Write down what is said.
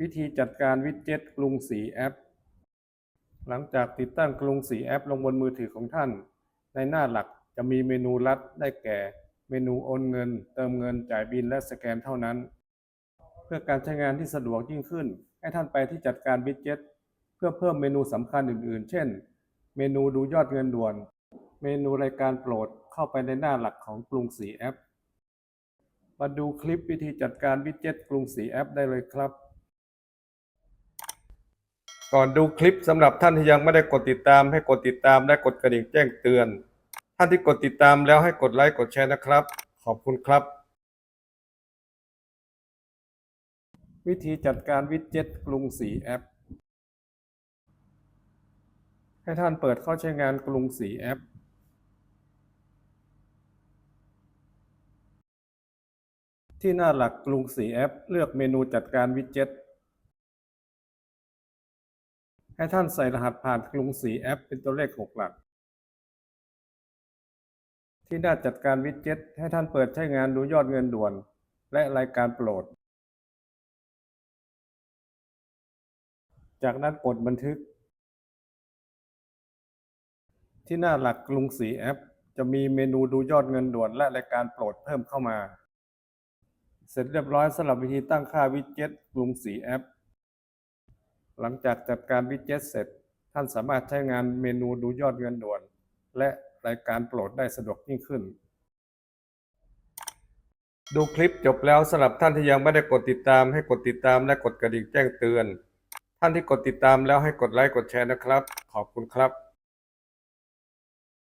วิธีจัดการวิดเจ็ตกรุงศรีแอป หลังจากติดตั้งกรุงศรีแอป ลงบนมือถือของท่าน ในหน้าหลักจะมีเมนูลัดได้แก่ เมนูโอนเงิน เติมเงินจ่ายบินและสแกนเท่านั้น เพื่อการใช้งานที่สะดวกยิ่งขึ้น ให้ท่านไปที่จัดการวิดเจ็ตเพื่อเพิ่มเมนูสำคัญอื่น ๆ เช่น เมนูดูยอดเงินด่วน เมนูรายการโปรดเข้าไปในหน้าหลักของกรุงศรีแอป มาดูคลิปวิธีจัดการวิดเจ็ตกรุงศรีแอป ได้เลยครับ ก่อนดูคลิปสำหรับท่านที่ยังไม่ได้กดติดตามให้กดติดตามและกดกระดิ่งแจ้งเตือน ท่านที่กดติดตามแล้วให้กดไลค์กดแชร์นะครับ ขอบคุณครับ วิธีจัดการวิดเจ็ตกรุงศรีแอป ให้ท่านเปิดเข้าใช้งานกรุงศรีแอปที่หน้าหลักกรุงศรีแอป เลือกเมนูจัดการวิดเจ็ต ให้ท่านใส่รหัสผ่านกรุงศรีแอปเป็นตัวเลข 6 หลัก ที่หน้าจัดการวิดเจ็ตให้ท่านเปิดใช้งานดูยอดเงินด่วน และรายการโปรด จากนั้นกดบันทึก ที่หน้าหลักกรุงศรีแอป จะมีเมนูดูยอดเงินด่วน และรายการโปรดเพิ่มเข้ามา เสร็จเรียบร้อยสำหรับวิธีตั้งค่าวิดเจ็ตกรุงศรีแอป หลังจากจัดการวิดเจ็ตเสร็จ ท่านสามารถใช้งานเมนูดูยอดเงินด่วน และรายการโปรดได้สะดวกยิ่งขึ้น ดูคลิปจบแล้วสำหรับท่านที่ยังไม่ได้กดติดตามให้กดติดตามและกดกระดิ่งแจ้งเตือน ท่านที่กดติดตามแล้วให้กดไลค์กดแชร์นะครับ ขอบคุณครับ